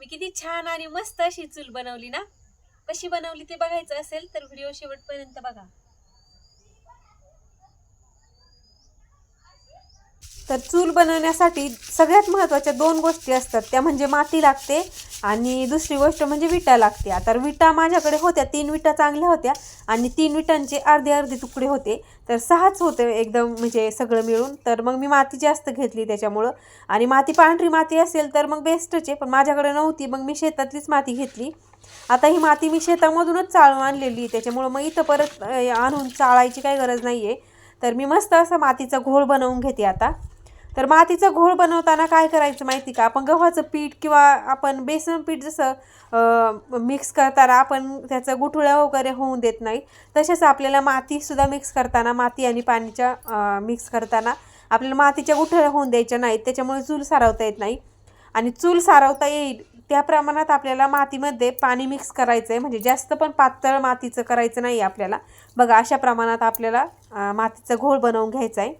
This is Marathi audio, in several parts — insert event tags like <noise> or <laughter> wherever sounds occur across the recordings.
मी किती छान आणि मस्त अशी चूल बनवली ना. कशी बनवली ते बघायचं असेल तर व्हिडिओ शेवटपर्यंत बघा. तर चूल बनवण्यासाठी सगळ्यात महत्त्वाच्या दोन गोष्टी असतात. त्या म्हणजे माती लागते आणि दुसरी गोष्ट म्हणजे विटा लागते. आता विटा माझ्याकडे होत्या तीन विटा चांगल्या होत्या आणि तीन विटांचे अर्धे अर्धे तुकडे होते. तर सहाच होते एकदम म्हणजे सगळं मिळून. तर मग मी माती जास्त घेतली त्याच्यामुळं. आणि माती पांढरी माती असेल तर मग बेस्टच आहे पण माझ्याकडे नव्हती. मग मी शेतातलीच माती घेतली. आता ही माती मी शेतामधूनच चाळून आणलेली त्याच्यामुळं मग इथं परत आणून चाळायची काही गरज नाही आहे तर मी मस्त असा मातीचा घोळ बनवून घेते आता. तर मातीचा घोळ बनवताना काय करायचं माहिती का? आपण गव्हाचं पीठ किंवा आपण बेसन पीठ जसं मिक्स करताना आपण त्याचं गुठुळ्या वगैरे होऊन देत नाही तसेच आपल्याला मातीसुद्धा मिक्स करताना माती आणि पाणीच्या मिक्स करताना आपल्याला मातीच्या गुठळ्या होऊन द्यायच्या नाहीत त्याच्यामुळे चूल सारवता येत नाही. आणि चूल सारवता येईल त्या प्रमाणात आपल्याला मातीमध्ये पाणी मिक्स करायचं आहे म्हणजे जास्त पण पातळ मातीचं करायचं नाही आपल्याला. बघा अशा प्रमाणात आपल्याला मातीचा घोळ बनवून घ्यायचा आहे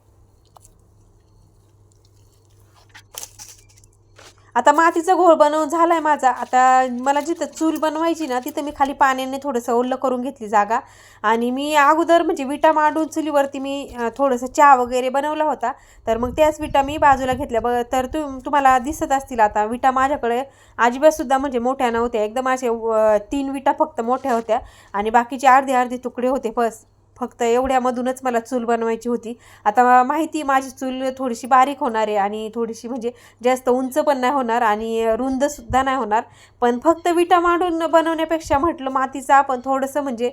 आता मातीचा घोळ बनवून झाला आहे माझा. आता मला जिथं चूल बनवायची ना तिथं मी खाली पाण्याने थोडंसं ओल्लं करून घेतली जागा. आणि मी अगोदर म्हणजे विटा मांडून चुलीवरती मी थोडंसं चहा वगैरे बनवला होता. तर मग त्याच विटा मी बाजूला घेतल्या. ब तर तु तुम्हाला दिसत असतील आता विटा माझ्याकडे अजिबातसुद्धा म्हणजे मोठ्या नव्हत्या. एकदम असे तीन विटा फक्त मोठ्या होत्या. आणि बाकीचे अर्धे अर्धे तुकडे होते बस. फक्त एवढ्यामधूनच मला चूल बनवायची होती. आता माहिती माझी चूल थोडीशी बारीक होणार आहे आणि थोडीशी म्हणजे जास्त उंच पण नाही होणार आणि रुंदसुद्धा नाही होणार. पण फक्त विटा मांडून बनवण्यापेक्षा म्हटलं मातीचं आपण थोडंसं म्हणजे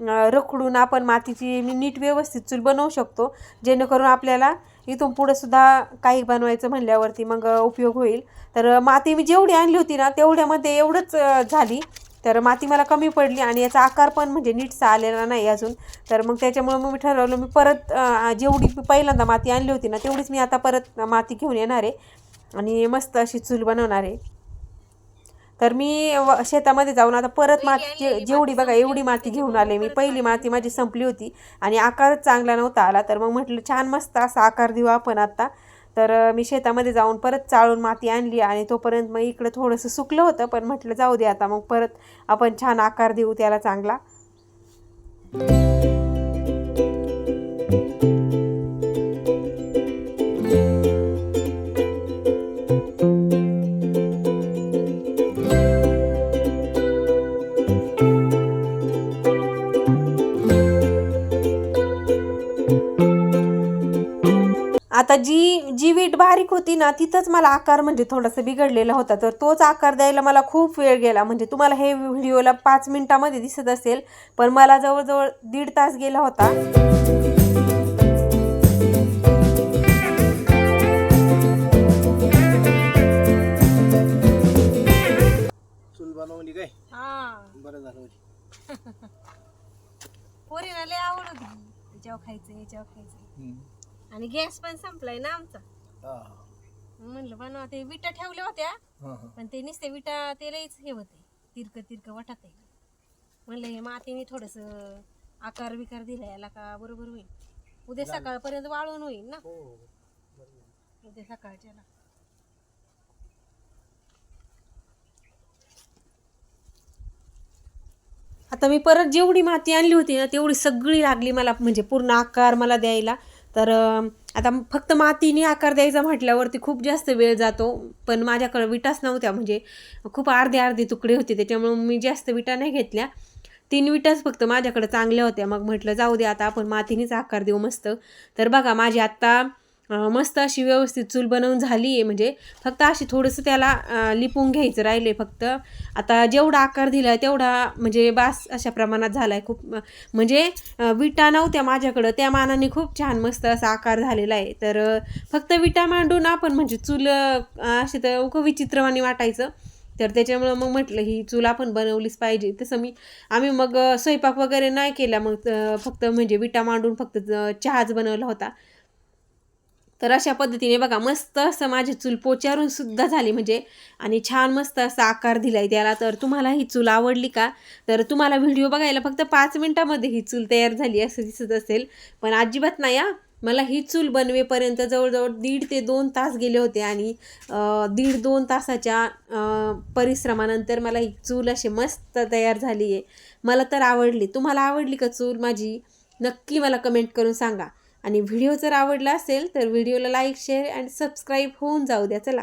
रखडून आपण मातीची नीट व्यवस्थित चूल बनवू शकतो. जेणेकरून आपल्याला इथून पुढंसुद्धा काही बनवायचं म्हणल्यावरती मग उपयोग होईल. तर माती मी जेवढी आणली होती ना तेवढ्यामध्ये एवढंच झाली. तर माती मला कमी पडली आणि याचा आकार पण म्हणजे नीटसा आलेला नाही अजून. तर मग त्याच्यामुळं मग मी ठरवलं मी परत जेवढी मी पहिल्यांदा माती आणली होती ना तेवढीच मी आता परत माती घेऊन येणार आहे आणि मस्त अशी चूल बनवणार आहे. तर मी व- शेतामध्ये जाऊन आता परत माती जेवढी बघा एवढी माती घेऊन आले मी. पहिली माती माझी संपली होती आणि आकारच चांगला नव्हता आला. तर मग म्हटलं छान मस्त असा आकार देऊ आपण आता. तर मी शेतामध्ये जाऊन परत चाळून माती आणली आणि तोपर्यंत मग इकडं थोडंसं सुकलं होतं पण म्हटलं जाऊ दे आता मग परत आपण छान आकार देऊ त्याला चांगला. आता जी जी वीट बारीक होती ना तिथंच मला आकार म्हणजे थोडासा बिघडलेला होता. तर तोच आकार द्यायला मला खूप वेळ गेला. म्हणजे तुम्हाला हे व्हिडिओला पाच मिनिटामध्ये दिसत असेल पण मला जवळजवळ दीड तास गेला होता. चूल बनवली काय? हा. बरं झालं होती. <laughs> पोरीला लय आवड होती. याच्यावर खायचं याच्यावर खायचं. आणि गॅस पण संपलाय ना आमचा. हा. म्हणलं बनवा ते विटा ठेवल्या होत्या हा हा. पण ते नुसते विटा ते लईच हे होते तिरक तिरक वाटत आहे म्हणलं हे मातीने थोडस आकार बिकार दिला याला का बरोबर होईल? उद्या सकाळपर्यंत वाळून होईल ना. हो उद्या सकाळच्याला आता मी परत जेवढी माती आणली होती ना तेवढी सगळी लागली मला म्हणजे पूर्ण आकार मला द्यायला. तर आता फक्त मातीने आकार द्यायचा म्हटल्यावरती खूप जास्त वेळ जातो पण माझ्याकडं विटाच नव्हत्या म्हणजे खूप अर्धे अर्धे तुकडे होते त्याच्यामुळे मी जास्त विटा नाही घेतल्या. तीन विटाच फक्त माझ्याकडे चांगल्या होत्या मग म्हटलं जाऊ दे आता आपण मातीनेच आकार देऊ मस्त. तर बघा माझी आत्ता मस्त अशी व्यवस्थित चूल बनवून झाली आहे. म्हणजे फक्त अशी थोडंसं त्याला लिपून घ्यायचं राहिले फक्त. आता जेवढा आकार दिला तेवढा म्हणजे बास अशा प्रमाणात झाला आहे खूप. म्हणजे विटा नव्हत्या माझ्याकडं. त्या मानाने खूप छान मस्त असा आकार झालेला आहे. तर फक्त विटा मांडून आपण म्हणजे चूल असे तर खूप विचित्रवाणी वाटायचं. तर त्याच्यामुळं मग म्हटलं ही चूल आपण बनवलीच पाहिजे. तसं मी आम्ही मग स्वयंपाक वगैरे नाही केला. मग फक्त म्हणजे विटा मांडून फक्त चहाच बनवला होता. तर अशा पद्धतीने बघा मस्त असं माझी चूल पोचारून सुद्धा झाली म्हणजे आणि छान मस्त असा आकार दिलाय त्याला. तर तुम्हाला ही चूल आवडली का? तर तुम्हाला व्हिडिओ बघायला फक्त पाच मिनटामध्ये ही चूल तयार झाली असं दिसत असेल. पण अजिबात नाही हा. मला ही चूल बनवेपर्यंत जवळजवळ दीड ते दोन तास गेले होते आणि दीड दोन तासाच्या परिश्रमानंतर मला ही चूल अशी मस्त तयार झाली आहे मला तर आवडली. तुम्हाला आवडली का चूल माझी? नक्की मला कमेंट करून सांगा. आणि व्हिडिओ जर आवडला असेल तर व्हिडिओला लाईक शेअर आणि सबस्क्राईब होऊन जाऊ द्या. चला.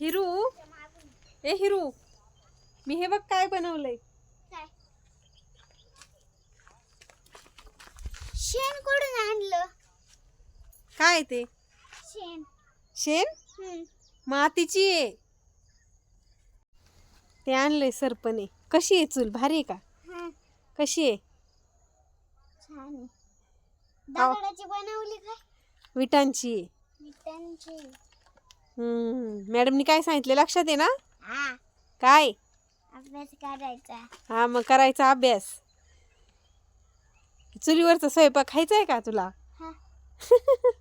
हिरू. ए हिरू मी हे बघ काय बनवलंय. शेण कुठून आणलं. काय ते? शेण. शेण. मातीची आहे. ते आणलंय सरपणे. कशी आहे चूल? भारी आहे का? हा कशी आहे? छान आहे. दगडाची बनवली काय? विटांची. आहे विटांची. हम्म. मॅडमनी काय सांगितलं? लक्षात आहे ना? हा. काय? अभ्यास करायचा. हा मग करायचा अभ्यास. चुलीवरचा स्वयंपाक खायचा आहे का तुला? हा. <laughs>